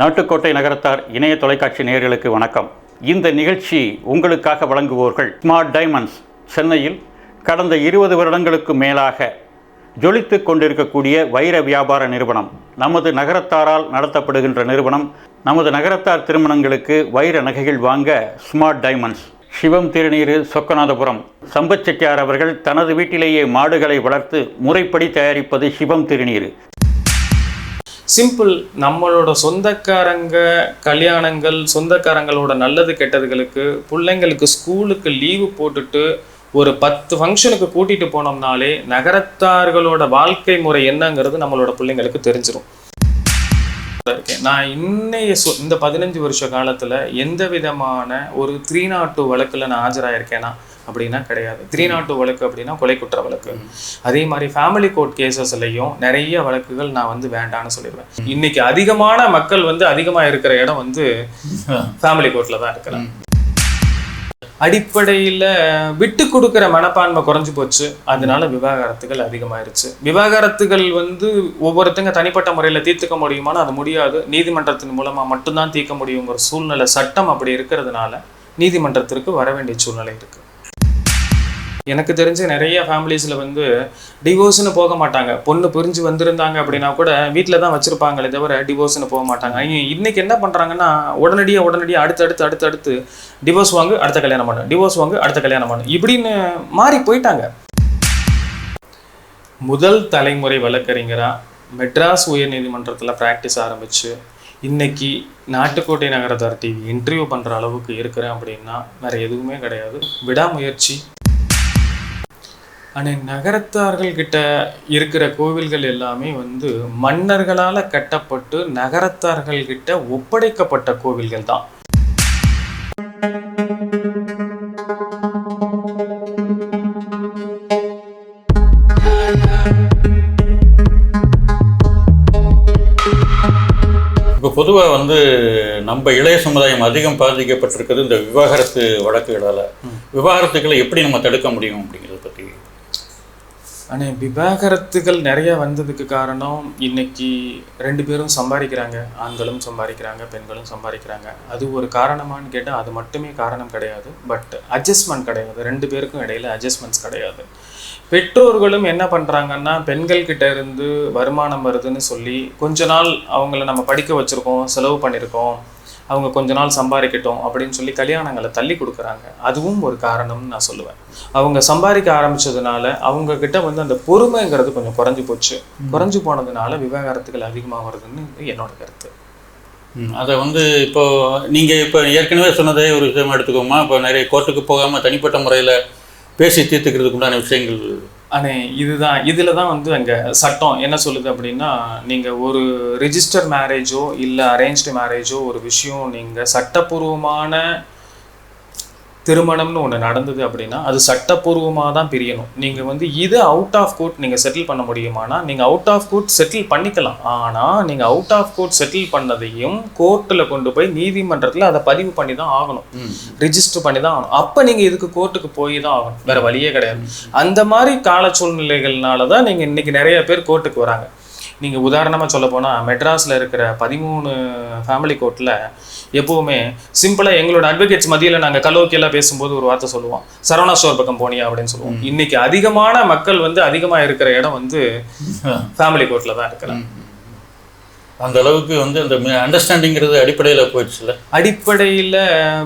நாட்டுக்கோட்டை நகரத்தார் இணைய தொலைக்காட்சி நேயர்களுக்கு வணக்கம். இந்த நிகழ்ச்சி உங்களுக்காக வழங்குவோர்கள் ஸ்மார்ட் டைமண்ட்ஸ். சென்னையில் கடந்த இருபது வருடங்களுக்கு மேலாக ஜொலித்து கொண்டிருக்கக்கூடிய வைர வியாபார நிறுவனம் நமது நகரத்தாரால் நடத்தப்படுகின்ற நிறுவனம் நமது நகரத்தார் திருமணங்களுக்கு வைர நகைகள் வாங்க ஸ்மார்ட் டைமண்ட்ஸ். சிவம் திருநீர் சொக்கநாதபுரம். சம்பத் செட்டியார் அவர்கள் தனது வீட்டிலேயே மாடுகளை வளர்த்து முறைப்படி தயாரிப்பது சிவம் திருநீர் சிம்பிள் நம்மளோட சொந்தக்காரங்க கல்யாணங்கள் சொந்தக்காரங்களோட நல்லது கெட்டதுகளுக்கு பிள்ளைங்களுக்கு ஸ்கூலுக்கு லீவு போட்டுட்டு ஒரு பத்து ஃபங்க்ஷனுக்கு கூட்டிகிட்டு போனோம்னாலே நகரத்தார்களோட வாழ்க்கை முறை என்னங்கிறது நம்மளோட பிள்ளைங்களுக்கு தெரிஞ்சிடும் இருக்கேன் நான் இன்னைய சொ- இந்த பதினஞ்சு வருஷ காலத்துல எந்த விதமான ஒரு த்ரீ நாட் டூ வழக்குல நான் ஆஜராயிருக்கேனா அப்படின்னா கிடையாது. த்ரீ நாட் டூ வழக்கு அப்படின்னா கொலை குற்ற வழக்கு. அதே மாதிரி ஃபேமிலி கோர்ட் கேசஸ்லையும் நிறைய வழக்குகள் நான் வந்து வேண்டான்னு சொல்லிடுவேன். இன்னைக்கு அதிகமான மக்கள் வந்து அதிகமா இருக்கிற இடம் வந்து ஃபேமிலி கோர்ட்ல தான் இருக்கிறாங்க அடிப்படையில் விட்டு கொடுக்குற மனப்பான்மை குறைஞ்சு போச்சு. அதனால விவாகரத்துகள் அதிகமாயிருச்சு. விவாகரத்துகள் வந்து ஒவ்வொருத்தங்க தனிப்பட்ட முறையில் தீர்த்துக்க முடியுமானா அது முடியாது. நீதிமன்றத்தின் மூலமாக மட்டும்தான் தீர்க்க முடியுங்கிற சூழ்நிலை சட்டம் அப்படி இருக்கிறதுனால நீதிமன்றத்திற்கு வர வேண்டிய சூழ்நிலை இருக்குது எனக்கு தெரிஞ்ச நிறைய ஃபேமிலிஸில் வந்து டிவோர்ஸ்னு போக மாட்டாங்க. பொண்ணு பிரிஞ்சு வந்திருந்தாங்க அப்படின்னா கூட வீட்டில் தான் வச்சுருப்பாங்களே தவிர டிவோர்ஸ்னு போக மாட்டாங்க. இ- இன்னைக்கு என்ன பண்ணுறாங்கன்னா உடனடியாக உடனடியாக அடுத்து அடுத்து அடுத்து அடுத்து டிவோர்ஸ் வாங்கு அடுத்த கல்யாணம் பண்ணு. டிவோர்ஸ் வாங்கு அடுத்த கல்யாணம் பண்ணு. இப்படின்னு மாறி போயிட்டாங்க. முதல் தலைமுறை வழக்கறிஞராக மெட்ராஸ் உயர்நீதிமன்றத்தில் ப்ராக்டிஸ் ஆரம்பித்து இன்னைக்கு நாட்டுக்கோட்டை நகரத்தார் டிவி இன்டர்வியூ பண்ணுற அளவுக்கு இருக்கிறேன் அப்படின்னா வேற எதுவுமே கிடையாது. விடாமுயற்சி. ஆனால் நகரத்தார்கள் கிட்ட இருக்கிற கோவில்கள் எல்லாமே வந்து மன்னர்களால கட்டப்பட்டு நகரத்தார்கள் கிட்ட ஒப்படைக்கப்பட்ட கோவில்கள் தான். இப்போ பொதுவாக வந்து நம்ம இளைய சமுதாயம் அதிகம் பாதிக்கப்பட்டிருக்கிறது இந்த விவாகரத்து வழக்குகளால். விவாகரத்துக்களை எப்படி நம்ம தடுக்க முடியும் அப்படிங்கிறத பற்றி ஆனால் விவாகரத்துகள் நிறைய வந்ததுக்கு காரணம் இன்னைக்கு ரெண்டு பேரும் சம்பாதிக்கிறாங்க. ஆண்களும் சம்பாதிக்கிறாங்க பெண்களும் சம்பாதிக்கிறாங்க. அது ஒரு காரணமான்னு கேட்டால் அது மட்டுமே காரணம் கிடையாது. பட் அட்ஜஸ்ட்மெண்ட் கிடையாது. ரெண்டு பேருக்கும் இடையில அட்ஜஸ்ட்மெண்ட்ஸ் கிடையாது. பெற்றோர்களும் என்ன பண்ணுறாங்கன்னா பெண்கள்கிட்ட இருந்து வருமானம் வருதுன்னு சொல்லி கொஞ்ச நாள் அவங்கள நம்ம படிக்க வச்சுருக்கோம் செலவு பண்ணியிருக்கோம் அவங்க கொஞ்ச நாள் சம்பாதிக்கட்டும் அப்படின்னு சொல்லி கல்யாணங்களை தள்ளி கொடுக்குறாங்க. அதுவும் ஒரு காரணம்னு நான் சொல்லுவேன். அவங்க சம்பாதிக்க ஆரம்பிச்சதுனால அவங்க கிட்ட வந்து அந்த பொறுமைங்கிறது கொஞ்சம் குறைஞ்சு போச்சு. குறைஞ்சு போனதுனால விவாகரத்துகள் அதிகமாக வருதுன்னு என்னோட கருத்து. அதை வந்து இப்போ நீங்கள் இப்போ ஏற்கனவே சொன்னதே ஒரு விஷயம் எடுத்துக்கோமா? இப்போ நிறைய கோர்ட்டுக்கு போகாமல் தனிப்பட்ட முறையில் பேசி தீர்த்துக்கிறதுக்கு உண்டான விஷயங்கள் அண்ணே இதுதான். இதில் தான் வந்து அங்கே சட்டம். என்ன சொல்லுது அப்படின்னா நீங்கள் ஒரு ரிஜிஸ்டர் மேரேஜோ இல்லை அரேஞ்ச்டு மேரேஜோ ஒரு விஷயம் நீங்கள் சட்டப்பூர்வமான திருமணம்னு ஒன்று நடந்தது அப்படின்னா அது சட்டப்பூர்வமாக தான் பிரியணும். நீங்கள் வந்து இது அவுட் ஆஃப் கோர்ட் நீங்கள் செட்டில் பண்ண முடியுமானா நீங்கள் அவுட் ஆஃப் கோர்ட் செட்டில் பண்ணிக்கலாம். ஆனால் நீங்கள் அவுட் ஆஃப் கோர்ட் செட்டில் பண்ணதையும் கோர்ட்டில் கொண்டு போய் நீதிமன்றத்தில் அதை பதிவு பண்ணி தான் ஆகணும். ரிஜிஸ்டர் பண்ணி தான் ஆகணும். அப்போ நீங்கள் இதுக்கு கோர்ட்டுக்கு போய் தான் ஆகணும். வேற வழியே கிடையாது. அந்த மாதிரி கால சூழ்நிலைகள்னால தான் நீங்கள் இன்னைக்கு நிறைய பேர் கோர்ட்டுக்கு வராங்க. நீங்கள் உதாரணமாக சொல்ல போனால் மெட்ராஸில் இருக்கிற பதிமூணு ஃபேமிலி கோர்ட்டில் எப்போவுமே சிம்பிளாக எங்களோட அட்வொகேட்ஸ் மத்தியில் நாங்கள் கலோக்கியெல்லாம் பேசும்போது ஒரு வார்த்தை சொல்லுவோம். சரவணா ஸ்டோர் பக்கம் போனியா அப்படின்னு சொல்லுவோம். இன்னைக்கு அதிகமான மக்கள் வந்து அதிகமாக இருக்கிற இடம் வந்து ஃபேமிலி கோர்ட்டில் தான் இருக்கிறாங்க அந்த அளவுக்கு வந்து அந்த அண்டர்ஸ்டாண்டிங்கிறது அடிப்படையில் போயிடுச்சுல அடிப்படையில்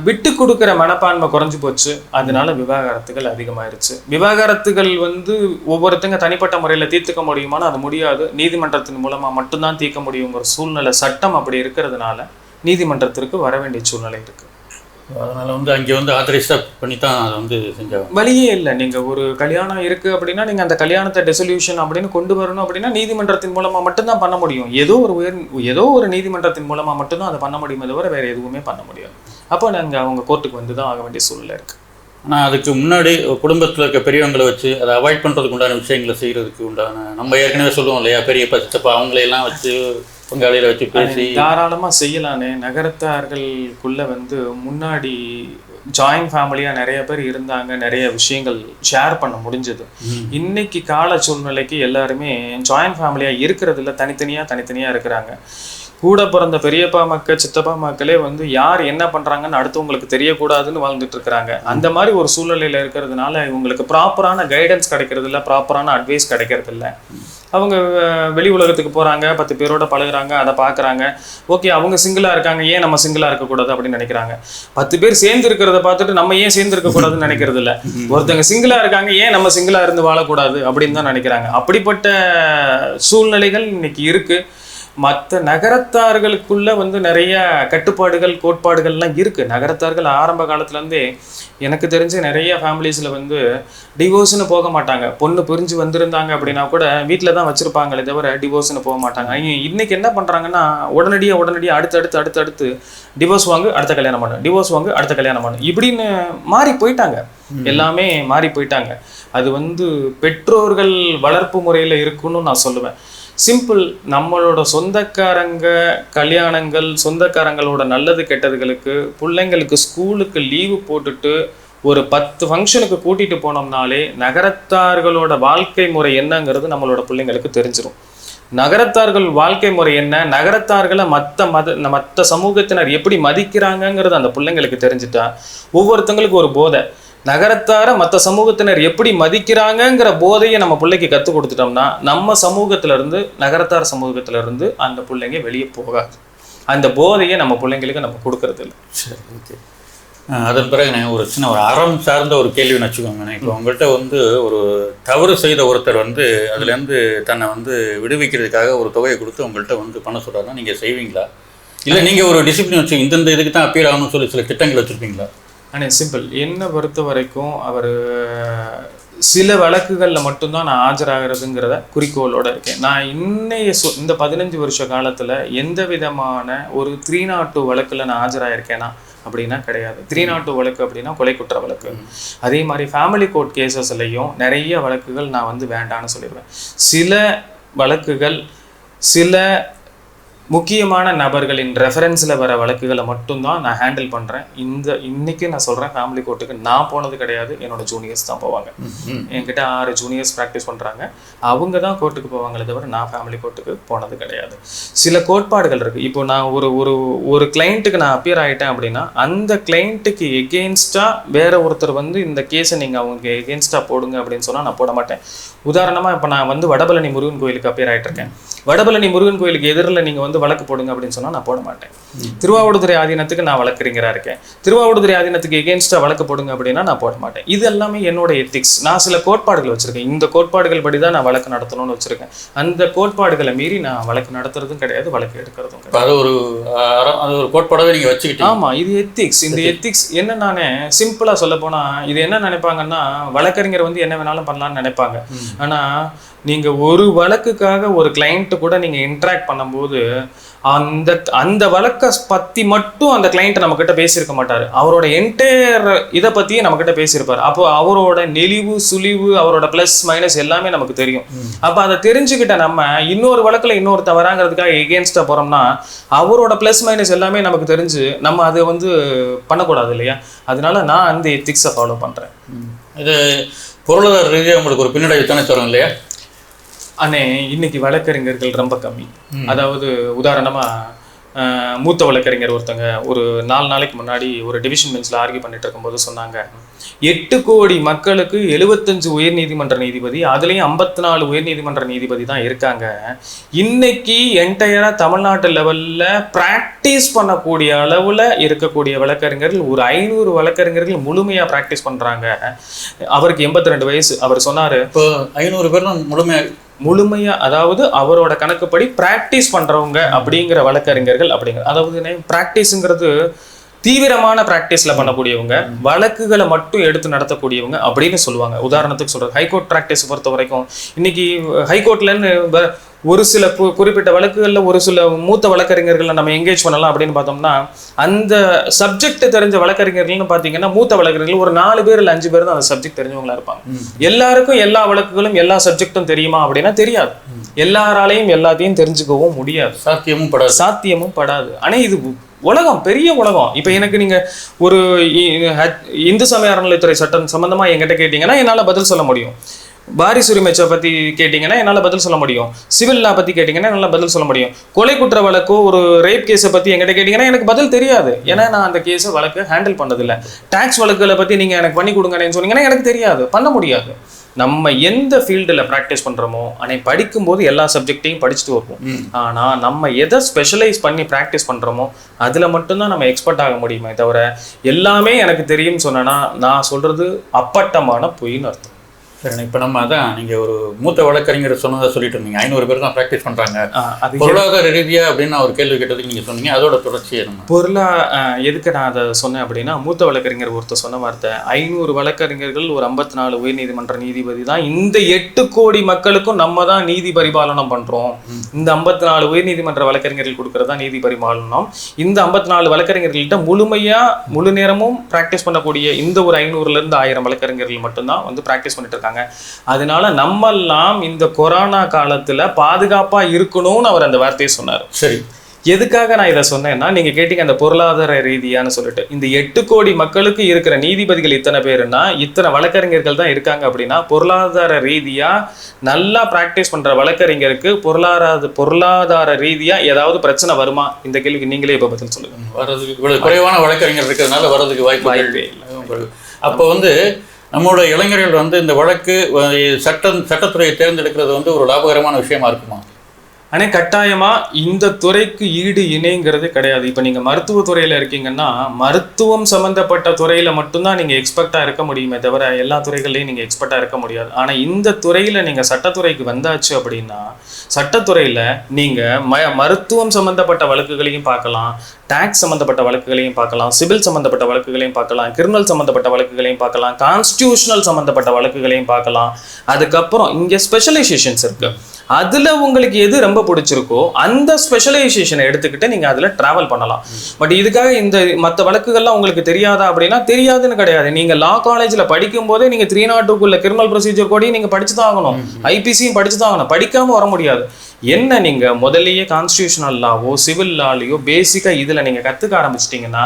விட்டு கொடுக்குற மனப்பான்மை குறைஞ்சு போச்சு. அதனால விவாகரத்துகள் அதிகமாயிருச்சு. விவாகரத்துகள் வந்து ஒவ்வொருத்தங்க தனிப்பட்ட முறையில் தீர்த்துக்க முடியுமானா அது முடியாது. நீதிமன்றத்தின் மூலமாக மட்டும்தான் தீர்க்க முடியுங்கிற சூழ்நிலை சட்டம் அப்படி இருக்கிறதுனால நீதிமன்றத்திற்கு வர வேண்டிய சூழ்நிலை இருக்குது அதனால் வந்து அங்கே வந்து ஆத்தரைஸ்டாக பண்ணி தான் அதை வந்து செஞ்சாங்க. வழியே இல்லை. நீங்க ஒரு கல்யாணம் இருக்கு அப்படின்னா நீங்க அந்த கல்யாணத்தை டெசல்யூஷன் அப்படின்னு கொண்டு வரணும் அப்படின்னா நீதிமன்றத்தின் மூலமா மட்டும்தான் பண்ண முடியும். ஏதோ ஒரு உயர் ஏதோ ஒரு நீதிமன்றத்தின் மூலமா மட்டும்தான் அதை பண்ண முடியுமே தவிர வேற எதுவுமே பண்ண முடியாது. அப்போ நாங்க அவங்க கோர்ட்டுக்கு வந்து தான் ஆக வேண்டிய சூழ்நிலை இருக்கு. ஆனால் அதுக்கு முன்னாடி குடும்பத்தில் இருக்க பெரியவங்களை வச்சு அதை அவாய்ட் பண்ணுறதுக்கு உண்டான விஷயங்களை செய்கிறதுக்கு உண்டான நம்ம ஏற்கனவே சொல்லுவோம் இல்லையா பெரியப்பா சித்தப்பா அவங்களையெல்லாம் வச்சு பங்காளியில் வச்சு பேசி தாராளமா செய்யலானே. நகரத்தார்களுக்குள்ள வந்து முன்னாடி ஜாயிண்ட் ஃபேமிலியா நிறைய பேர் இருந்தாங்க. நிறைய விஷயங்கள் ஷேர் பண்ண முடிஞ்சது. இன்னைக்கு கால சூழ்நிலைக்கு எல்லாருமே ஜாயிண்ட் ஃபேமிலியா இருக்கிறது இல்ல தனித்தனியா தனித்தனியா இருக்கிறாங்க. கூட பிறந்த பெரியப்பா மக்கள் சித்தப்பா மக்களே வந்து யார் என்ன பண்ணுறாங்கன்னு அடுத்தவங்களுக்கு தெரியக்கூடாதுன்னு வாழ்ந்துட்டு இருக்கிறாங்க அந்த மாதிரி ஒரு சூழ்நிலையில் இருக்கிறதுனால இவங்களுக்கு ப்ராப்பரான கைடன்ஸ் கிடைக்கிறது இல்லை ப்ராப்பரான அட்வைஸ் கிடைக்கிறதில்ல. அவங்க வெளி உலகத்துக்கு போகிறாங்க பத்து பேரோட பழகுறாங்க அதை பார்க்குறாங்க. ஓகே அவங்க சிங்கிளாக இருக்காங்க ஏன் நம்ம சிங்கிளாக இருக்கக்கூடாது அப்படின்னு நினைக்கிறாங்க. பத்து பேர் சேர்ந்து இருக்கிறத பார்த்துட்டு நம்ம ஏன் சேர்ந்து இருக்கக்கூடாதுன்னு நினைக்கிறது இல்லை ஒருத்தங்க சிங்கிளாக இருக்காங்க ஏன் நம்ம சிங்கிளாக இருந்து வாழக்கூடாது அப்படின்னு தான் நினைக்கிறாங்க. அப்படிப்பட்ட சூழ்நிலைகள் இன்னைக்கு இருக்குது மற்ற நகரத்தார்களுக்குள்ள வந்து நிறைய கட்டுப்பாடுகள் கோட்பாடுகள்லாம் இருக்கு. நகரத்தார்கள் ஆரம்ப காலத்துல இருந்தே எனக்கு தெரிஞ்ச நிறைய ஃபேமிலிஸ்ல வந்து டிவோர்ஸ்னு போக மாட்டாங்க. பொண்ணு பிரிஞ்சு வந்திருந்தாங்க அப்படின்னா கூட வீட்டில் தான் வச்சிருப்பாங்களே தவிர டிவோர்ஸ்னு போக மாட்டாங்க. இ- இன்னைக்கு என்ன பண்றாங்கன்னா உடனடியா உடனடியா அடுத்து அடுத்து அடுத்து அடுத்து டிவோர்ஸ் வாங்கு அடுத்த கல்யாணம் பண்ணு. டிவோர்ஸ் வாங்கு அடுத்த கல்யாணம் பண்ணு. இப்படின்னு மாறி போயிட்டாங்க. எல்லாமே மாறி போயிட்டாங்க. அது வந்து பெற்றோர்கள் வளர்ப்பு முறையில இருக்குன்னு நான் சொல்லுவேன். சிம்பிள் நம்மளோட சொந்தக்காரங்க கல்யாணங்கள் சொந்தக்காரங்களோட நல்லது கெட்டதுகளுக்கு பிள்ளைங்களுக்கு ஸ்கூலுக்கு லீவு போட்டுட்டு ஒரு பத்து ஃபங்க்ஷனுக்கு கூட்டிகிட்டு போனோம்னாலே நகரத்தார்களோட வாழ்க்கை முறை என்னங்கிறது நம்மளோட பிள்ளைங்களுக்கு தெரிஞ்சிடும் நகரத்தார்கள் வாழ்க்கை முறை என்ன? நகரத்தார்களை மற்ற மத மற்ற சமூகத்தினர் எப்படி மதிக்கிறாங்கங்கிறது அந்த பிள்ளைங்களுக்கு தெரிஞ்சுட்டா ஒவ்வொருத்தங்களுக்கு ஒரு போதை. நகரத்தார மற்ற சமூகத்தினர் எப்படி மதிக்கிறாங்கங்கிற போதையை நம்ம பிள்ளைக்கு கற்றுக் கொடுத்துட்டோம்னா நம்ம சமூகத்துல இருந்து நகரத்தார் சமூகத்துல இருந்து அந்த பிள்ளைங்க வெளியே போகாது. அந்த போதையை நம்ம பிள்ளைங்களுக்கு நம்ம கொடுக்கறது இல்லை சரி ஓகே. அதன் பிறகு நான் ஒரு சின்ன ஒரு அறம் சார்ந்த ஒரு கேள்வின்னு வச்சுக்கோங்கண்ணே இப்போ உங்கள்கிட்ட வந்து ஒரு தவறு செய்த ஒருத்தர் வந்து அதுலேருந்து தன்னை வந்து விடுவிக்கிறதுக்காக ஒரு தொகையை கொடுத்து உங்கள்கிட்ட வந்து பண்ண சொல்கிறாருன்னா நீங்கள் செய்வீங்களா? இல்லை நீங்கள் ஒரு டிசிப்ளின் வச்சு இந்தந்த இதுக்கு தான் அப்பியர் ஆகணும்னு சொல்லி சில திட்டங்கள் வச்சுருப்பீங்களா? ஆனால் சிம்பிள் என்னை பொறுத்த வரைக்கும் அவர் சில வழக்குகளில் மட்டும்தான் நான் ஆஜராகிறதுங்கிறத குறிக்கோளோட இருக்கேன். நான் இன்னைய சொ இந்த பதினஞ்சு வருஷ காலத்தில் எந்த விதமான ஒரு த்ரீ நாட் டூ வழக்கில் நான் ஆஜராயிருக்கேனா அப்படின்னா கிடையாது. த்ரீ நாட் டூ வழக்கு அப்படின்னா கொலை குற்ற வழக்கு. அதே மாதிரி ஃபேமிலி கோர்ட் கேசஸ்லையும் நிறைய வழக்குகள் நான் வந்து வேண்டான்னு சொல்லிடுவேன். சில வழக்குகள் சில முக்கியமான நபர்களின் ரெஃபரன்ஸில் வர வழக்குகளை மட்டும்தான் நான் ஹேண்டில் பண்ணுறேன் இந்த இன்னைக்கு நான் சொல்கிறேன் ஃபேமிலி கோர்ட்டுக்கு நான் போனது கிடையாது. என்னோட ஜூனியர்ஸ் தான் போவாங்க. என்கிட்ட ஆறு ஜூனியர்ஸ் ப்ராக்டிஸ் பண்ணுறாங்க அவங்க தான் கோர்ட்டுக்கு போவாங்களே தவிர நான் ஃபேமிலி கோர்ட்டுக்கு போனது கிடையாது. சில கோட்பாடுகள் இருக்குது இப்போ நான் ஒரு ஒரு ஒரு கிளைண்ட்டுக்கு நான் அப்பியர் ஆகிட்டேன் அப்படின்னா அந்த கிளைண்ட்டுக்கு எகெயின்ஸ்டாக வேற ஒருத்தர் வந்து இந்த கேஸை நீங்கள் அவங்க எகெயின்ஸ்டாக போடுங்க அப்படின்னு சொன்னால் நான் போட மாட்டேன். உதாரணமாக இப்போ நான் வந்து வடபழனி முருகன் கோயிலுக்கு அப்பியர் ஆகிட்டு இருக்கேன் வடபழனி முருகன் கோயிலுக்கு எதிரில் நீங்கள் வந்து வழக்கு போடுங்க அப்படின்னு சொன்னால் நான் போட மாட்டேன். திருவாவடுதுறை ஆதீனத்துக்கு நான் வழக்கறிஞராக இருக்கேன். திருவாவடுதுறை ஆதீனத்துக்கு எகெயின்ஸ்டாக வழக்கு போடுங்க அப்படின்னா நான் போட மாட்டேன். இது எல்லாமே என்னோட எத்திக்ஸ் நான் சில கோட்பாடுகள் வச்சிருக்கேன். இந்த கோட்பாடுகள் படி தான் நான் வழக்கு நடத்தணும்னு வச்சிருக்கேன். அந்த கோட்பாடுகளை மீறி நான் வழக்கு நடத்துறதும் கிடையாது வழக்கு எடுக்கிறதும் அது ஒரு அது ஒரு கோட்பாடாகவே நீங்கள் வச்சுக்கிட்டீங்க. ஆமா இது எத்திக்ஸ் இந்த எத்திக்ஸ் என்ன நானே சிம்பிளா சொல்ல போனா இது என்ன நினைப்பாங்கன்னா வழக்கறிஞர் வந்து என்ன வேணாலும் பண்ணலாம்னு நினைப்பாங்க. ஆனா நீங்க ஒரு வழக்குக்காக ஒரு கிளைண்ட் கூட நீங்க இன்ட்ராக்ட் பண்ணும்போது அந்த அந்த வழக்கை பத்தி மட்டும் அந்த கிளைண்ட் நம்ம கிட்ட பேசியிருக்க மாட்டாரு. அவரோட என்டையர் இதை பத்தியே நம்ம கிட்ட பேசியிருப்பாரு. அப்போ அவரோட நெளிவு சுழிவு அவரோட ப்ளஸ் மைனஸ் எல்லாமே நமக்கு தெரியும். அப்ப அதை தெரிஞ்சுக்கிட்ட நம்ம இன்னொரு வழக்குல இன்னொருத்த வராங்கிறதுக்காக எகேன்ஸ்டா போறோம்னா அவரோட ப்ளஸ் மைனஸ் எல்லாமே நமக்கு தெரிஞ்சு நம்ம அதை வந்து பண்ணக்கூடாது இல்லையா? அதனால நான் அந்த எத்திக்ஸை ஃபாலோ பண்றேன். இது பொருளாதார ரீதியாக உங்களுக்கு ஒரு பின்னடைவு தானே தரும் இல்லையா? அண்ணே இன்னைக்கு வழக்கறிஞர்கள் ரொம்ப கம்மி. அதாவது உதாரணமா அஹ், மூத்த வழக்கறிஞர் ஒருத்தங்க ஒரு நாலு நாளைக்கு முன்னாடி ஒரு டிவிஷன் பெஞ்சில் ஆர்கியூ பண்ணிட்டு இருக்கும்போது சொன்னாங்க. எட்டு கோடி மக்களுக்கு எழுபத்தஞ்சு உயர்நீதிமன்ற நீதிபதி அதுலேயும் ஐம்பத்தி நாலு உயர்நீதிமன்ற நீதிபதி தான் இருக்காங்க. இன்னைக்கு என்டையராக தமிழ்நாட்டு லெவலில் ப்ராக்டிஸ் பண்ணக்கூடிய அளவில் இருக்கக்கூடிய வழக்கறிஞர்கள் ஒரு ஐநூறு வழக்கறிஞர்கள் முழுமையாக ப்ராக்டிஸ் பண்ணுறாங்க அவருக்கு எண்பத்தி ரெண்டு வயசு. அவர் சொன்னார் இப்போ ஐநூறு பேர் தான் முழுமையாக முழுமையா அதாவது அவரோட கணக்குப்படி பிராக்டிஸ் பண்றவங்க அப்படிங்கிற வழக்கறிஞர்கள் அப்படிங்கிற அதாவது பிராக்டிஸ்ங்கிறது தீவிரமான பிராக்டிஸ்ல பண்ணக்கூடியவங்க வழக்குகளை மட்டும் எடுத்து நடத்தக்கூடியவங்க அப்படின்னு சொல்லுவாங்க. உதாரணத்துக்கு சொல்றது ஹைகோர்ட் பிராக்டிஸ் பொறுத்த வரைக்கும் இன்னைக்கு ஹைகோர்ட்லன்னு வ- ஒரு சில கு- குறிப்பிட்ட வழக்குகளில் ஒரு சில மூத்த வழக்கறிஞர்களை நம்ம எங்கேஜ் பண்ணலாம் அப்படின்னு பார்த்தோம்னா அந்த சப்ஜெக்ட் தெரிஞ்ச வழக்கறிஞர்கள்னு பார்த்தீங்கன்னா மூத்த வழக்கறிஞர்கள் ஒரு நாலு பேர் இல்லை அஞ்சு பேர் தான் அந்த சப்ஜெக்ட் தெரிஞ்சவங்களா இருப்பாங்க. எல்லாருக்கும் எல்லா வழக்குகளும் எல்லா சப்ஜெக்டும் தெரியுமா அப்படின்னா தெரியாது. எல்லாராலையும் எல்லாத்தையும் தெரிஞ்சுக்கவும் முடியாது. சாத்தியமும் படாது. சாத்தியமும் படாது. ஆனா இது உலகம் பெரிய உலகம். இப்போ எனக்கு நீங்க ஒரு இந்து சமய அறநிலைத்துறை சட்டம் சம்பந்தமா என்கிட்ட கேட்டீங்கன்னா என்னால பதில் சொல்ல முடியும். வாரிசு உரிமைச்சை பத்தி கேட்டிங்கன்னா என்னால பதில் சொல்ல முடியும். சிவில் லா பத்தி கேட்டிங்கன்னா என்னால பதில் சொல்ல முடியும். கொலை குற்ற வழக்கோ ஒரு ரேப் கேஸை பத்தி என்கிட்ட கேட்டிங்கன்னா எனக்கு பதில் தெரியாது. ஏன்னா நான் அந்த கேஸை வழக்கு ஹேண்டில் பண்ணதில்லை. டாக்ஸ் வழக்குகளை பத்தி நீங்க எனக்கு பண்ணி கொடுங்கன்னு சொன்னீங்கன்னா எனக்கு தெரியாது. பண்ண முடியாது. நம்ம எந்த ஃபீல்டில் ப்ராக்டிஸ் பண்ணுறோமோ அன்னைக்கு படிக்கும்போது எல்லா சப்ஜெக்டையும் படிச்சுட்டு வருவோம். ஆனால் நம்ம எதை ஸ்பெஷலைஸ் பண்ணி ப்ராக்டிஸ் பண்ணுறோமோ அதில் மட்டும்தான் நம்ம எக்ஸ்பர்ட் ஆக முடியுமே தவிர எல்லாமே எனக்கு தெரியும்னு சொன்னேன்னா நான் சொல்கிறது அப்பட்டமான பொய்ன்னு அர்த்தம். சரி இப்போ நம்ம அதான் நீங்கள் ஒரு மூத்த வழக்கறிஞர் சொன்னதை சொல்லிட்டு இருந்தீங்க. ஐநூறு பேர் தான் ப்ராக்டிஸ் பண்ணுறாங்க பொருளாதார ரீதியா அப்படின்னு நான் ஒரு கேள்வி கேட்டதுக்கு நீங்கள் சொன்னீங்க. அதோட தொடர்ச்சியை நம்ம பொருளா எதுக்கு நான் அதை சொன்னேன் அப்படின்னா மூத்த வழக்கறிஞர் ஒருத்தர் சொன்ன வார்த்தை. ஐநூறு வழக்கறிஞர்கள் ஒரு ஐம்பத்தி நாலு உயர்நீதிமன்ற நீதிபதி தான். இந்த எட்டு கோடி மக்களுக்கும் நம்ம தான் நீதி பரிபாலனம் பண்றோம். இந்த ஐம்பத்தி நாலு உயர்நீதிமன்ற வழக்கறிஞர்கள் கொடுக்கறதா நீதி பரிபாலனம் இந்த ஐம்பத்தி நாலு வழக்கறிஞர்கள்ட்ட முழுமையா முழு நேரமும் பிராக்டிஸ் பண்ணக்கூடிய இந்த ஒரு ஐநூறுல இருந்து ஆயிரம் வழக்கறிஞர்கள் மட்டும்தான் வந்து பிராக்டிஸ் பண்ணிட்டு இருக்காங்க. அதனால நம்மெல்லாம் இந்த கொரோனா காலத்துல பாதுகாப்பா இருக்கணும்னு அவர் அந்த வார்த்தையை சொன்னார். சரி. எதுக்காக நான் இதை சொன்னேன்னா நீங்க கேட்டீங்க அந்த பொருளாதார ரீதியான்னு சொல்லிட்டு. இந்த எட்டு கோடி மக்களுக்கு இருக்கிற நீதிபதிகள் இத்தனை பேருன்னா இத்தனை வழக்கறிஞர்கள் தான் இருக்காங்க அப்படின்னா பொருளாதார ரீதியா நல்லா பிராக்டிஸ் பண்ற வழக்கறிஞருக்கு பொருளாதார பொருளாதார ரீதியா ஏதாவது பிரச்சனை வருமா? இந்த கேள்விக்கு நீங்களே இப்ப பதில் சொல்லுங்க. வர்றதுக்கு குறைவான வழக்கறிஞர் இருக்கிறதுனால வர்றதுக்கு வாய்ப்பு வாய்ப்பே அப்போ வந்து நம்மளோட இளைஞர்கள் வந்து இந்த வழக்கு சட்டம் சட்டத்துறையை தேர்ந்தெடுக்கிறது வந்து ஒரு லாபகரமான விஷயமா இருக்குமா? ஆனால் கட்டாயமாக இந்த துறைக்கு ஈடு இணைங்கிறது கிடையாது. இப்போ நீங்கள் மருத்துவ துறையில் இருக்கீங்கன்னா மருத்துவம் சம்மந்தப்பட்ட துறையில் மட்டும்தான் நீங்கள் எக்ஸ்பர்ட்டாக இருக்க முடியுமே தவிர எல்லா துறைகள்லையும் நீங்கள் எக்ஸ்பர்ட்டாக இருக்க முடியாது. ஆனால் இந்த துறையில் நீங்கள் சட்டத்துறைக்கு வந்தாச்சு அப்படின்னா சட்டத்துறையில் நீங்கள் ம மருத்துவம் சம்மந்தப்பட்ட வழக்குகளையும் பார்க்கலாம் டேக்ஸ் சம்மந்தப்பட்ட வழக்குகளையும் பார்க்கலாம் சிவில் சம்மந்தப்பட்ட வழக்குகளையும் பார்க்கலாம் கிரிமினல் சம்மந்தப்பட்ட வழக்குகளையும் பார்க்கலாம் கான்ஸ்டியூஷனல் சம்மந்தப்பட்ட வழக்குகளையும் பார்க்கலாம். அதுக்கப்புறம் இங்கே ஸ்பெஷலைசேஷன்ஸ் இருக்குது அதுல உங்களுக்கு எது ரொம்ப பிடிச்சிருக்கோ அந்த ஸ்பெஷலைசேஷனை எடுத்துக்கிட்டு நீங்க அதுல டிராவல் பண்ணலாம். பட் இதுக்காக இந்த மற்ற வழக்குகள்லாம் உங்களுக்கு தெரியாதா அப்படின்னா தெரியாதுன்னு கிடையாது. நீங்க லா காலேஜ்ல படிக்கும் போதே நீங்க த்ரீ நாட் டூக்குள்ள கிரிமினல் ப்ரொசீஜர் கோடையும் நீங்க படிச்சு தான் ஆகணும். ஐபிசியும் படிச்சு தான் ஆகணும். படிக்காம வர முடியாது. என்ன நீங்க முதல்லயே கான்ஸ்டியூஷனல் லாவோ சிவில் லாலையோ பேசிக்கா இதுல நீங்க கத்துக்க ஆரம்பிச்சிட்டீங்கன்னா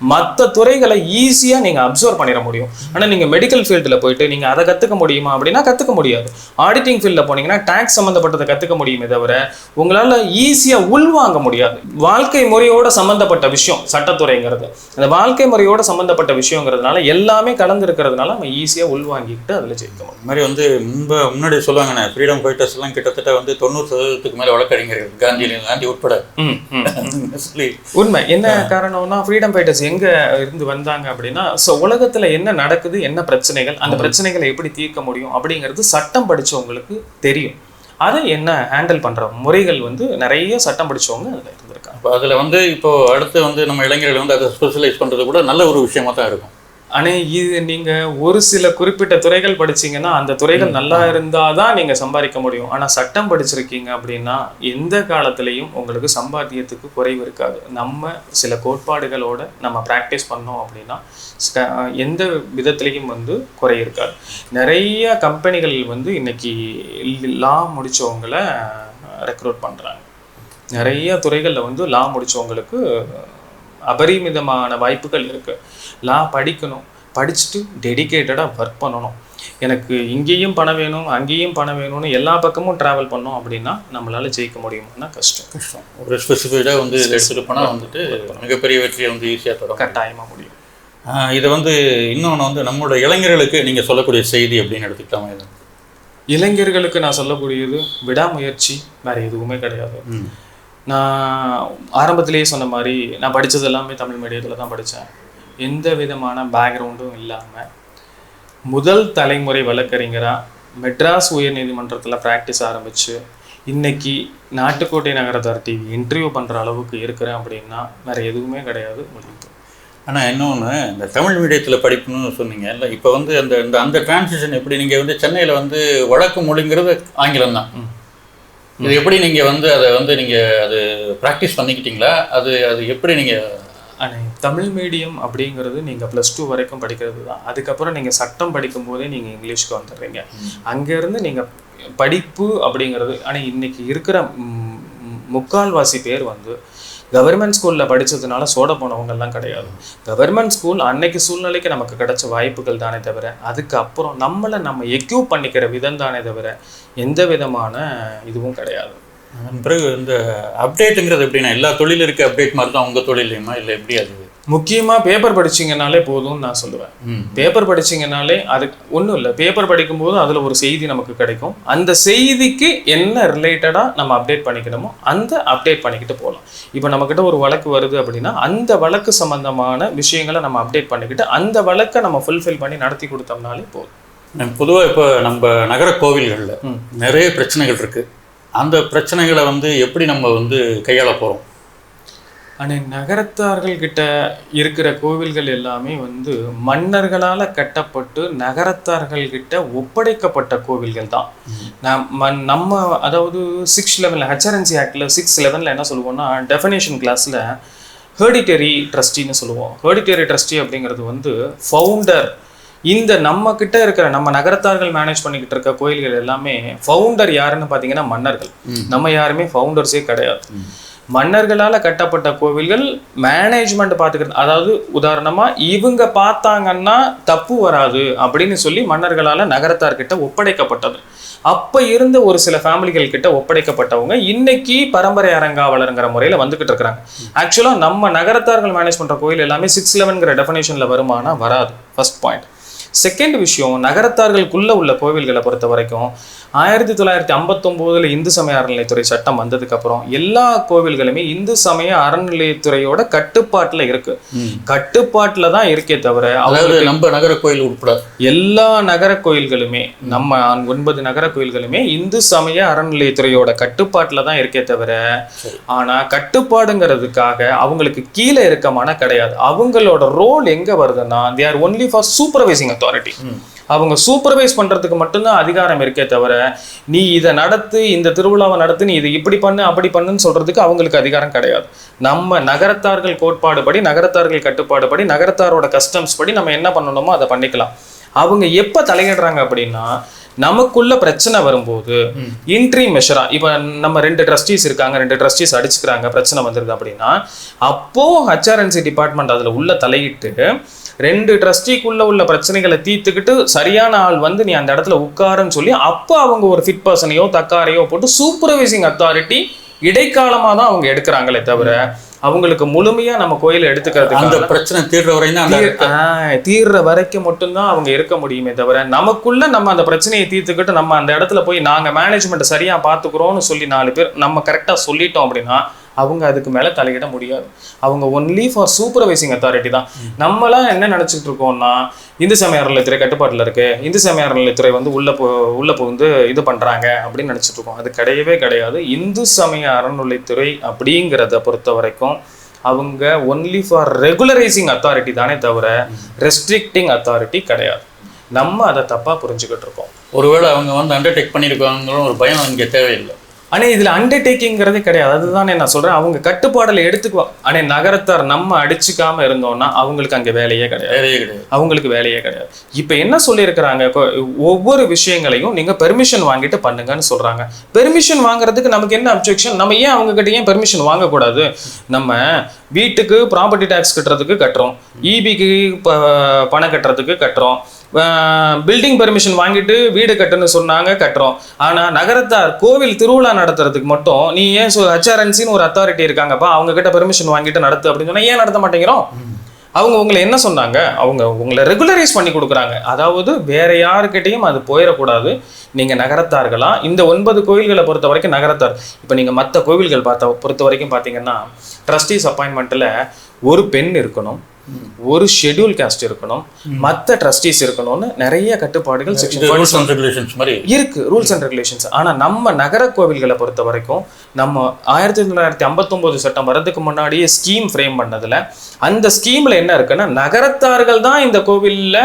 மற்ற துறைகளை ஈஸியாக நீங்கள் அப்சர்வ் பண்ணிட முடியும். ஆனால் நீங்கள் மெடிக்கல் ஃபீல்டில் போயிட்டு நீங்கள் அதை கற்றுக்க முடியுமா அப்படின்னா கற்றுக்க முடியாது. ஆடிட்டிங் ஃபீல்டில் போனீங்கன்னா டேக்ஸ் சம்மந்தப்பட்டதை கற்றுக்க முடியுமே தவிர உங்களால் ஈஸியாக உள்வாங்க முடியாது. வாழ்க்கை முறையோட சம்மந்தப்பட்ட விஷயம் சட்டத்துறைங்கிறது. அந்த வாழ்க்கை முறையோட சம்மந்தப்பட்ட விஷயங்கிறதுனால எல்லாமே கலந்து இருக்கிறதுனால நம்ம ஈஸியாக உள்வாங்கிக்கிட்டு அதில் ஜெயிக்க முடியும். இந்த மாதிரி வந்து முன்பு முன்னாடி சொல்லுவாங்கண்ணே ஃப்ரீடம் ஃபைட்டர்ஸ் எல்லாம் கிட்டத்தட்ட வந்து தொண்ணூறு சதவீதத்துக்கு மேலே வழக்கறிஞர்கள் காந்தி காந்தி உட்பட. சொல்லி. உண்மை. என்ன காரணம்னா ஃப்ரீடம் ஃபைட்டர்ஸ் எங்க இருந்து வந்தாங்க அப்படின்னா ஸோ உலகத்துல என்ன நடக்குது என்ன பிரச்சனைகள் அந்த பிரச்சனைகளை எப்படி தீர்க்க முடியும் அப்படிங்கிறது சட்டம் படிச்சவங்களுக்கு தெரியும். அதை என்ன ஹேண்டில் பண்ற முறைகள் வந்து நிறைய சட்டம் படிச்சவங்க அதுல இருந்திருக்காங்க. அதில் வந்து இப்போ அடுத்து வந்து நம்ம இளைஞர்கள் வந்து அதை ஸ்பெஷலைஸ் பண்ணுறது கூட நல்ல ஒரு விஷயமா தான் இருக்கும். ஆனா இது நீங்க ஒரு சில குறிப்பிட்ட துறைகள் படிச்சீங்கன்னா அந்த துறைகள் நல்லா இருந்தாதான் நீங்க சம்பாதிக்க முடியும். ஆனா சட்டம் படிச்சிருக்கீங்க அப்படின்னா எந்த காலத்திலையும் உங்களுக்கு சம்பாத்தியத்துக்கு குறைவு இருக்காது. நம்ம சில கோட்பாடுகளோட நம்ம ப்ராக்டிஸ் பண்ணோம் அப்படின்னா எந்த விதத்திலையும் வந்து குறை இருக்காது. நிறைய கம்பெனிகள் வந்து இன்னைக்கு லா முடிச்சவங்கள ரெக்ரூட் பண்றாங்க. நிறைய துறைகளில் வந்து லா முடிச்சவங்களுக்கு அபரிமிதமான வாய்ப்புகள் இருக்கு. லா படிக்கணும். படிச்சுட்டு டெடிகேட்டடாக ஒர்க் பண்ணணும். எனக்கு இங்கேயும் பணம் வேணும் அங்கேயும் பணம் வேணும்னு எல்லா பக்கமும் ட்ராவல் பண்ணோம் அப்படின்னா நம்மளால ஜெயிக்க முடியுமானா கஷ்டம். கஷ்டம். ஒரு ஸ்பெசிஃபைடாக வந்து எடுத்துகிட்டு போனால் வந்துட்டு மிகப்பெரிய வெற்றியை வந்து ஈஸியாக தரும் கட்டாயமா முடியும். இது வந்து இன்னொன்று வந்து நம்மளோட இளைஞர்களுக்கு நீங்கள் சொல்லக்கூடிய செய்தி அப்படின்னு எடுத்துக்கிட்டாமல் இது? இளைஞர்களுக்கு நான் சொல்லக்கூடியது விடாமுயற்சி வேற எதுவுமே கிடையாது. நான் ஆரம்பத்திலேயே சொன்ன மாதிரி நான் படிச்சது எல்லாமே தமிழ் மீடியத்தில் தான் படித்தேன் எந்த விதமான பேக்ரவுண்டும் இல்லாமல் முதல் தலைமுறை வழக்கறிஞராக மெட்ராஸ் உயர்நீதிமன்றத்தில் ப்ராக்டிஸ் ஆரம்பித்து இன்னைக்கு நாட்டுக்கோட்டை நகரத்தார் டிவி இன்டர்வியூ பண்ணுற அளவுக்கு இருக்கிறேன் அப்படின்னா வேற எதுவுமே கிடையாது முடியும் ஆனால் இன்னொன்று இந்த தமிழ் மீடியத்தில் படிக்கணும்னு சொன்னீங்க இல்லை? இப்போ வந்து அந்த இந்த அந்த டிரான்சிஷன் எப்படி? நீங்கள் வந்து சென்னையில் வந்து வழக்கு மொழிங்கிறது ஆங்கிலம் தான். இது எப்படி நீங்கள் வந்து அதை வந்து நீங்கள் அது ப்ராக்டிஸ் பண்ணிக்கிட்டீங்களா? அது அது எப்படி நீங்கள் தமிழ் மீடியம் அப்படிங்கிறது நீங்கள் ப்ளஸ் டூ வரைக்கும் படிக்கிறது தான். அதுக்கப்புறம் நீங்கள் சட்டம் படிக்கும் போதே நீங்கள் இங்கிலீஷ்க்கு வந்துடுறீங்க. அங்கேருந்து நீங்கள் படிப்பு அப்படிங்கிறது ஆனால் இன்றைக்கி இருக்கிற முக்கால்வாசி பேர் வந்து கவர்மெண்ட் ஸ்கூலில் படித்ததுனால சோட போனவங்கெல்லாம் கிடையாது. கவர்மெண்ட் ஸ்கூல் அன்னைக்கு சூழ்நிலைக்கு நமக்கு கிடைச்ச வாய்ப்புகள் தானே தவிர அதுக்கப்புறம் நம்மளை நம்ம எக்யூப் பண்ணிக்கிற விதம் தானே தவிர எந்த விதமான இதுவும் கிடையாது. பிறகு இந்த அப்டேட்டுங்கிறது எப்படின்னா எல்லா தொழிலும் இருக்க அப்டேட் மாதிரி தான் உங்கள் தொழிலையுமா இல்லை எப்படி அது முக்கியமாக பேப்பர் படிச்சீங்கனாலே போதும்னு நான் சொல்லுவேன். பேப்பர் படிச்சீங்கனாலே அது ஒன்றும் இல்லை. பேப்பர் படிக்கும்போது அதில் ஒரு செய்தி நமக்கு கிடைக்கும். அந்த செய்திக்கு என்ன ரிலேட்டடாக நம்ம அப்டேட் பண்ணிக்கணுமோ அந்த அப்டேட் பண்ணிக்கிட்டு போகலாம் இப்போ நம்மக்கிட்ட ஒரு வழக்கு வருது அப்படின்னா அந்த வழக்கு சம்பந்தமான விஷயங்களை நம்ம அப்டேட் பண்ணிக்கிட்டு அந்த வழக்கை நம்ம ஃபுல்ஃபில் பண்ணி நடத்தி கொடுத்தோம்னாலே போதும். பொதுவாக இப்போ நம்ம நகர கோவில்களில். நிறைய பிரச்சனைகள் இருக்கு. அந்த பிரச்சனைகளை வந்து எப்படி நம்ம வந்து கையாள போகிறோம் ஆனால் நகரத்தார்கள் கிட்ட இருக்கிற கோவில்கள் எல்லாமே வந்து மன்னர்களால் கட்டப்பட்டு நகரத்தார்கள் கிட்ட ஒப்படைக்கப்பட்ட கோவில்கள் தான். நம்ம நம்ம அதாவது சிக்ஸ் லெவனில் ஹெச்ஆர்என்சி ஆக்டில் சிக்ஸ் லெவனில் என்ன சொல்லுவோம்னா டெஃபினேஷன் கிளாஸில் ஹேர்டிட்டரி ட்ரஸ்டின்னு சொல்லுவோம். ஹேர்டிட்டரி ட்ரஸ்டி அப்படிங்கிறது வந்து ஃபவுண்டர் இந்த நம்ம கிட்ட இருக்கிற நம்ம நகரத்தார்கள் மேனேஜ் பண்ணிக்கிட்டு இருக்க கோயில்கள் எல்லாமே ஃபவுண்டர் யாருன்னு பார்த்தீங்கன்னா மன்னர்கள். நம்ம யாருமே ஃபவுண்டர்ஸே கிடையாது. மன்னர்களால் கட்டப்பட்ட கோவில்கள் மேனேஜ்மெண்ட் பார்த்துக்கிறது அதாவது உதாரணமாக இவங்க பார்த்தாங்கன்னா தப்பு வராது அப்படின்னு சொல்லி மன்னர்களால் நகரத்தார்கிட்ட ஒப்படைக்கப்பட்டது. அப்போ இருந்த ஒரு சில ஃபேமிலிகள் கிட்ட ஒப்படைக்கப்பட்டவங்க இன்னைக்கு பரம்பரை அரங்காவலருங்கிற முறையில் வந்துக்கிட்டு இருக்கிறாங்க. ஆக்சுவலாக நம்ம நகரத்தார்கள் மேனேஜ் பண்ணுற கோயில் எல்லாமே சிக்ஸ் லெவன்கிற டெஃபனேஷனில் வருமானா வராது. ஃபர்ஸ்ட் பாயிண்ட் செகண்ட் விஷயம் நகரத்தார்களுக்குள்ளே உள்ள கோவில்களை பொறுத்த வரைக்கும் ஆயிரத்தி தொள்ளாயிரத்தி ஐம்பத்தொம்போதுல இந்து சமய அறநிலையத்துறை சட்டம் வந்ததுக்கு அப்புறம் எல்லா கோவில்களுமே இந்து சமய அறநிலையத்துறையோட கட்டுப்பாட்டுல இருக்கு. கட்டுப்பாட்டுல தான் இருக்கே தவிர அதாவது நம்ம நகர கோயில் உட்பட. எல்லா நகர கோயில்களுமே நம்ம ஒன்பது நகர கோயில்களுமே இந்து சமய அறநிலையத்துறையோட கட்டுப்பாட்டுல தான் இருக்கே தவிர ஆனா கட்டுப்பாடுங்கிறதுக்காக அவங்களுக்கு கீழே இருக்க மன கிடையாது. அவங்களோட ரோல் எங்க வருதுன்னா they are only for supervising authority அவங்க சூப்பர்வைஸ் பண்றதுக்கு மட்டும்தான் அதிகாரம் இருக்கே தவிர நீ இதை நடத்து இந்த திருவிழாவை நடத்து நீ இதை இப்படி பண்ணு அப்படி பண்ணுன்னு சொல்றதுக்கு அவங்களுக்கு அதிகாரம் கிடையாது. நம்ம நகரத்தார்கள் கோட்பாடு படி நகரத்தார்கள் கட்டுப்பாடு படி நகரத்தாரோட கஸ்டம்ஸ் படி நம்ம என்ன பண்ணணுமோ அதை பண்ணிக்கலாம். அவங்க எப்ப தலையிடுறாங்க அப்படின்னா நமக்குள்ள பிரச்சனை வரும்போது இன்ட்ரி மெஷரா இப்போ நம்ம ரெண்டு ட்ரஸ்டீஸ் இருக்காங்க ரெண்டு ட்ரஸ்டீஸ் அடிச்சுக்கிறாங்க பிரச்சனை வந்துருது அப்படின்னா அப்போ ஹச்ஆர்என்சி டிபார்ட்மெண்ட் அதுல உள்ள தலையிட்டு ரெண்டு ட்ரஸ்டிக்குள்ள உள்ள பிரச்சனைகளை தீர்த்துக்கிட்டு சரியான ஆள் வந்து நீ அந்த இடத்துல உட்காருன்னு சொல்லி அப்போ அவங்க ஒரு ஃபிட் பர்சனையோ தக்காரையோ போட்டு சூப்பர்வைசிங் அத்தாரிட்டி இடைக்காலமா தான் அவங்க எடுக்கிறாங்களே தவிர அவங்களுக்கு முழுமையா நம்ம கோயிலை எடுத்துக்கிறதுக்கு அந்த பிரச்சனை தீர்ற வரையும் தீர்ற வரைக்கும் மட்டும்தான் அவங்க இருக்க முடியுமே தவிர நமக்குள்ள நம்ம அந்த பிரச்சனையை தீர்த்துக்கிட்டு நம்ம அந்த இடத்துல போய் நாங்க மேனேஜ்மெண்ட் சரியா பாத்துக்கிறோம்னு சொல்லி நாலு பேர் நம்ம கரெக்டா சொல்லிட்டோம் அப்படின்னா அவங்க அதுக்கு மேலே தலையிட முடியாது. அவங்க ஒன்லி ஃபார் சூப்பர்வைசிங் அத்தாரிட்டி தான். நம்மளாம் என்ன நினச்சிட்டு இருக்கோம்னா இந்து சமய அறநிலையத்துறை கட்டுப்பாட்டில் இருக்குது இந்து சமய அறநிலையத்துறை வந்து உள்ளே போ உள்ளே புகுந்து இது பண்ணுறாங்க அப்படின்னு நினச்சிட்டு இருக்கோம். அது கிடையவே கிடையாது. இந்து சமய அறநிலையத்துறை அப்படிங்கிறத பொறுத்த வரைக்கும் அவங்க ஒன்லி ஃபார் ரெகுலரைசிங் அத்தாரிட்டி தானே தவிர ரெஸ்ட்ரிக்டிங் அத்தாரிட்டி கிடையாது. நம்ம அதை தப்பாக புரிஞ்சுக்கிட்டு இருக்கோம். ஒருவேளை அவங்க வந்து அண்டர்டேக் பண்ணியிருக்காங்களும் ஒரு பயம் இங்கே தேவையில்லை. ஆனா இதுல அண்டர்டேக்கிங்கிறதே கிடையாது. அதுதானே நான் சொல்றேன். அவங்க கட்டுப்பாடுல எடுத்துக்குவா. ஆனா நகரத்தார் நம்ம அடிச்சுக்காம இருந்தோம்னா அவங்களுக்கு அங்க வேலையே கிடையாது. வேலையே கிடையாது. அவங்களுக்கு வேலையே கிடையாது. இப்போ என்ன சொல்லியிருக்கிறாங்க? கொ- ஒவ்வொரு விஷயங்களையும் நீங்க பெர்மிஷன் வாங்கிட்டு பண்ணுங்கன்னு சொல்றாங்க. பெர்மிஷன் வாங்குறதுக்கு நமக்கு என்ன அப்ஜெக்ஷன் நம்ம ஏன் அவங்க கிட்ட ஏன் பெர்மிஷன் வாங்கக்கூடாது? நம்ம வீட்டுக்கு ப்ராப்பர்ட்டி டேக்ஸ் கட்டுறதுக்கு கட்டுறோம். இபிக்கு பணம் கட்டுறதுக்கு கட்டுறோம். பில்டிங் பெர்மிஷன் வாங்கிட்டு வீடு கட்டுன்னு சொன்னாங்க கட்டுறோம். ஆனால் நகரத்தார் கோவில் திருவிழா நடத்துறதுக்கு மட்டும் நீ ஏன் ஹச்ஆர்என்சின்னு ஒரு அத்தாரிட்டி இருக்காங்கப்பா அவங்க கிட்ட பெர்மிஷன் வாங்கிட்டு நடத்து அப்படின்னு சொன்னால் ஏன் நடத்த மாட்டேங்கிறோம்? அவங்க உங்களை என்ன சொன்னாங்க? அவங்க உங்களை ரெகுலரைஸ் பண்ணி கொடுக்குறாங்க. அதாவது வேற யாருக்கிட்டையும் அது போயிடக்கூடாது. நீங்கள் நகரத்தார்களா? இந்த ஒன்பது கோயில்களை பொறுத்த வரைக்கும் நகரத்தார். இப்போ நீங்கள் மற்ற கோவில்கள் பார்த்த பொறுத்த வரைக்கும் பார்த்தீங்கன்னா ட்ரஸ்டீஸ் அப்பாயின்மெண்ட்டில் ஒரு பெண் இருக்கணும். ஒரு ஷெட்யூல் காஸ்ட் இருக்கணும் மற்ற ட்ரஸ்டீஸ் இருக்கணும்னு நிறைய கட்டுப்பாடுகள் இருக்கு. ரூல்ஸ் அண்ட் ரெகுலேஷன்ஸ் ஆனா நம்ம நகர கோவில்களை பொறுத்த வரைக்கும் நம்ம ஆயிரத்தி தொள்ளாயிரத்தி ஐம்பத்தொன்பது சட்டம் வரதுக்கு முன்னாடியே ஸ்கீம் ஃப்ரேம் பண்ணதுல அந்த ஸ்கீம்ல என்ன இருக்குன்னா நகரத்தார்கள் தான் இந்த கோவில்ல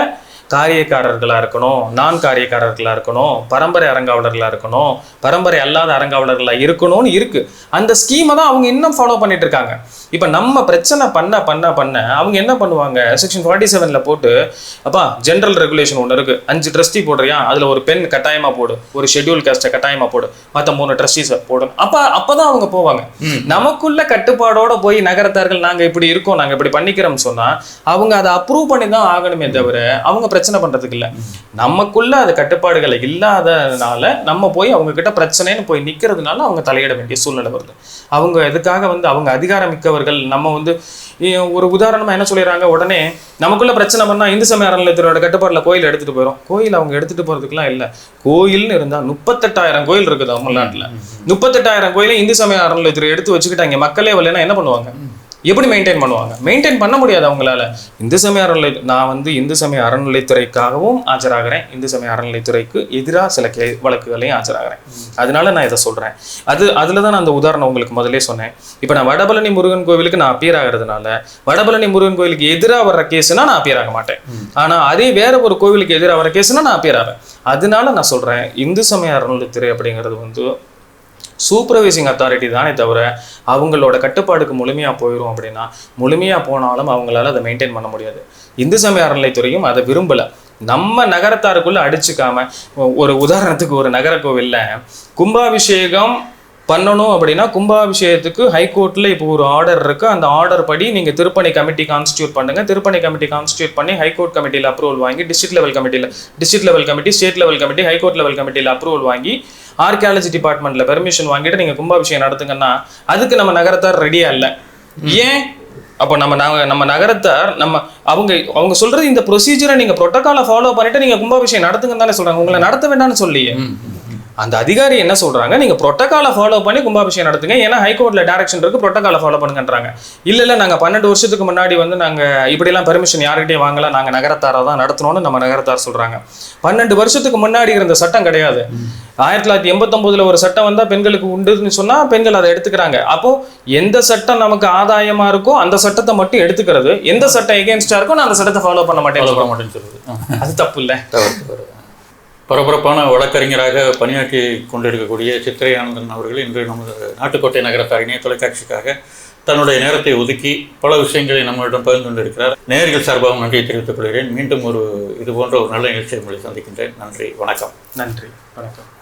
காரியக்காரர்களா இருக்கணும் நான் காரியக்காரர்களா இருக்கணும் பரம்பரை அரங்காவலர்களா இருக்கணும் பரம்பரை அல்லாத அரங்காவலர்களா இருக்கணும்னு இருக்கு. அந்த ஸ்கீமை தான் அவங்க இன்னும் ஃபாலோ பண்ணிட்டு இருக்காங்க. இப்போ நம்ம பிரச்சனை பண்ண பண்ண பண்ண அவங்க என்ன பண்ணுவாங்க? செக்ஷன் ஃபார்ட்டி செவன்ல போட்டு அப்பா ஜென்ரல் ரெகுலேஷன் ஒன்று இருக்கு. அஞ்சு ட்ரஸ்டி போடுறியா? அதுல ஒரு பெண் கட்டாயமா போடு. ஒரு ஷெட்யூல் காஸ்ட்டை கட்டாயமா போடு. மற்ற மூணு ட்ரஸ்டிஸை போடு அப்ப அப்பதான் அவங்க போவாங்க. நமக்குள்ள கட்டுப்பாடோட போய் நகரத்தார்கள் நாங்க இப்படி இருக்கோம் நாங்க இப்படி பண்ணிக்கிறோம்னு சொன்னா அவங்க அதை அப்ரூவ் பண்ணி தான் ஆகணுமே தவிர அவங்க பிரச்சனை பண்றதுக்கு இல்ல. நமக்குள்ள அது கட்டுப்பாடுகள் இல்லாதனால நம்ம போய் அவங்க கிட்ட பிரச்சனைன்னு போய் நிக்கிறதுனால அவங்க தலையிட வேண்டிய சூழ்நிலை வருது. அவங்க எதுக்காக வந்து அவங்க அதிகாரம் மிக்கவர்கள் நம்ம வந்து ஒரு உதாரணமா என்ன சொல்லிடுறாங்க? உடனே நமக்குள்ள பிரச்சனை பண்ணா இந்து சமய அறநிலையத்தினோட கட்டுப்பாடுல கோயில் எடுத்துட்டு போயிடும் கோயில் அவங்க எடுத்துட்டு போறதுக்குலாம் இல்ல. கோயில்னு இருந்தா முப்பத்தெட்டாயிரம் கோயில் இருக்குது தமிழ்நாட்டுல. முப்பத்தெட்டாயிரம் கோயிலை இந்து சமய அறநிலையத்துறை எடுத்து வச்சுக்கிட்டாங்க. மக்களே வரலைன்னா என்ன பண்ணுவாங்க? எப்படி மெயின்டைன் பண்ணுவாங்க? மெயின்டைன் பண்ண முடியாது அவங்களால. இந்து சமய அறநிலை நான் வந்து இந்து சமய அறநிலைத்துறைக்காகவும் ஆஜராகிறேன். இந்து சமய அறநிலைத்துறைக்கு எதிராக சில கே வழக்குகளையும் ஆஜராகிறேன். அதனால நான் இதை சொல்றேன். அது அதுல தான் நான் அந்த உதாரணம் உங்களுக்கு முதல்ல சொன்னேன். இப்போ நான் வடபழனி முருகன் கோவிலுக்கு நான் அப்பியர் ஆகிறதுனால வடபழனி முருகன் கோவிலுக்கு எதிராக வர்ற கேஸ்னா நான் அப்பியர் ஆக மாட்டேன். ஆனா அதே வேற ஒரு கோவிலுக்கு எதிராக வர கேஸ்னா நான் அப்பியர் ஆவேன். அதனால நான் சொல்றேன் இந்து சமய அறநிலைத்துறை அப்படிங்கிறது வந்து சூப்பர்வைசிங் அத்தாரிட்டி தானே தவிர அவங்களோட கட்டுப்பாடுக்கு முழுமையாக போயிடும் அப்படின்னா முழுமையாக போனாலும் அவங்களால அதை மெயின்டைன் பண்ண முடியாது. இந்து சமய அறநிலைத்துறையும் அதை விரும்பலை. நம்ம நகரத்தாருக்குள்ளே அடிச்சுக்காம ஒரு உதாரணத்துக்கு ஒரு நகர கோவிலில் கும்பாபிஷேகம் பண்ணணும் அப்படின்னா கும்பாபிஷேகத்துக்கு ஹைகோர்ட்ல இப்போ ஒரு ஆர்டர் இருக்கு. அந்த ஆர்டர் படி நீங்க திருப்பணி கமிட்டி கான்ஸ்டியூட் பண்ணுங்க. திருப்பணி கமிட்டி கான்ஸ்டியூட் பண்ணி ஹைகோர்ட் கமிட்டியில் அப்ரூவல் வாங்கி டிஸ்ட்ரிக்ட் லெவல் கமிட்டியில் district level committee state level committee high court level கமிட்டியில் அப்ரூவல் வாங்கி ஆர்கியாலஜி டிபார்ட்மெண்ட்ல பெர்மிஷன் வாங்கிட்டு நீங்க கும்பாபிஷேகம் நடத்துங்கன்னா அதுக்கு நம்ம நகரத்தார் ரெடியா இல்ல. ஏன்? அப்போ நம்ம நாங்க நம்ம நகரத்தார் நம்ம அவங்க அவங்க சொல்றது இந்த ப்ரொசீஜரை நீங்க ப்ரோட்டோகாலை ஃபாலோ பண்ணிட்டு நீங்க கும்பாபிஷேகம் நடத்துங்கன்னு தானே சொல்றாங்க. உங்களை நடத்த வேண்டாம்னு சொல்லியே. அந்த அதிகாரி என்ன சொல்றாங்க? நீங்க புரோட்டோகாலை ஃபாலோ பண்ணி கும்பாபிஷேகம் நடத்துங்க. ஏன்னா ஹைகோர்ட்ல டைரக்ஷன் இருக்கு புரோட்டோகாலை ஃபாலோ பண்ணுங்கன்றாங்க. இல்ல இல்ல நாங்க பன்னெண்டு வருஷத்துக்கு முன்னாடி வந்து நாங்க இப்படிலாம் பெர்மிஷன் யார்கிட்டயும் வாங்கல. நாங்க நகரத்தாரா தான் நடத்தணும்னு நம்ம நகரத்தார் சொல்றாங்க. பன்னெண்டு வருஷத்துக்கு முன்னாடி இருந்த சட்டம் கிடையாது. ஆயிரத்தி தொள்ளாயிரத்தி எண்பத்தொன்பதுல ஒரு சட்டம் வந்தா பெண்களுக்கு உண்டுன்னு சொன்னா பெண்கள் அதை எடுத்துக்கிறாங்க. அப்போ எந்த சட்டம் நமக்கு ஆதாயமா இருக்கோ அந்த சட்டத்தை மட்டும் எடுத்துக்கிறது. எந்த சட்டம் எகேன்ஸ்டா இருக்கோ நான் அந்த சட்டத்தை ஃபாலோ பண்ண மாட்டேன். அது தப்பு இல்ல. பரபரப்பான வழக்கறிஞராக பணியாற்றி கொண்டிருக்கக்கூடிய சித்திரை ஆனந்தன் அவர்கள் இன்று நமது நாட்டுக்கோட்டை நகரத்தார் தொலைக்காட்சிக்காக தன்னுடைய நேரத்தை ஒதுக்கி பல விஷயங்களை நம்மளிடம் பகிர்ந்து கொண்டிருக்கிறார். நேர்கள் சார்பாக நன்றியை தெரிவித்துக் கொள்கிறேன். மீண்டும் ஒரு இது போன்ற ஒரு நல்ல நிகழ்ச்சியை உங்களை சந்திக்கின்றேன். நன்றி. வணக்கம். நன்றி. வணக்கம்.